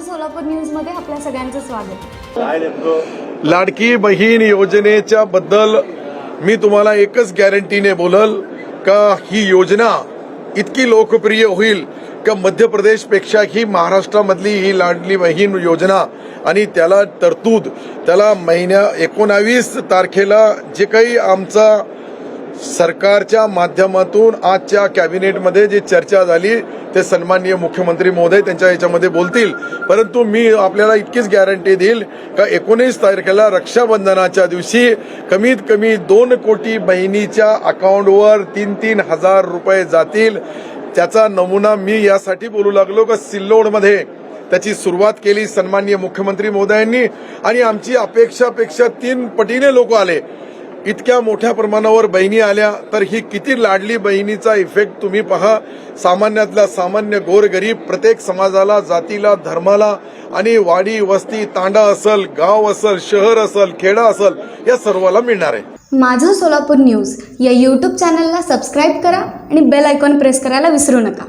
सोलापूर न्यूजमध्ये आपल्या सगळ्यांचं स्वागत. लाडकी बहीण योजनेच्या बद्दल मी तुम्हाला एकच गॅरंटीने बोलल का ही योजना इतकी लोकप्रिय होईल का मध्य प्रदेशपेक्षा ही महाराष्ट्रामधली ही लाडली बहीण योजना आणि त्याला तरतूद त्याला महिन्या एकोणावीस तारखेला जे काही आमचा सरकारच्या माध्यमातून आजच्या कॅबिनेटमध्ये जी चर्चा झाली ते सन्माननीय मुख्यमंत्री महोदय त्यांच्या याच्यामध्ये बोलतील. परंतु मी आपल्याला इतकीच गॅरंटी देईल का एकोणीस तारखेला रक्षाबंधनाच्या दिवशी कमीत कमी दोन कोटी बहिणीच्या अकाउंटवर तीन तीन हजार रुपये जातील. त्याचा नमुना मी यासाठी बोलू लागलो का सिल्लोडमध्ये. त्याची सुरुवात केली सन्माननीय मुख्यमंत्री महोदयांनी आणि आमची अपेक्षापेक्षा तीन पटीने लोक आले. इतक्या मोठ्या प्रमाणावर बहिणी आल्या तर ही किती लाडली बहिणीचा इफेक्ट तुम्ही पहा. सामान्यातला सामान्य गोरगरीब प्रत्येक समाजाला जातीला धर्माला आणि वाडी वस्ती तांडा असल गाव असल शहर असल खेडा असल या सर्वाला मिळणार आहे. माझं सोलापूर न्यूज या यूट्यूब चॅनलला सबस्क्राईब करा आणि बेल आयकॉन प्रेस करायला विसरू नका.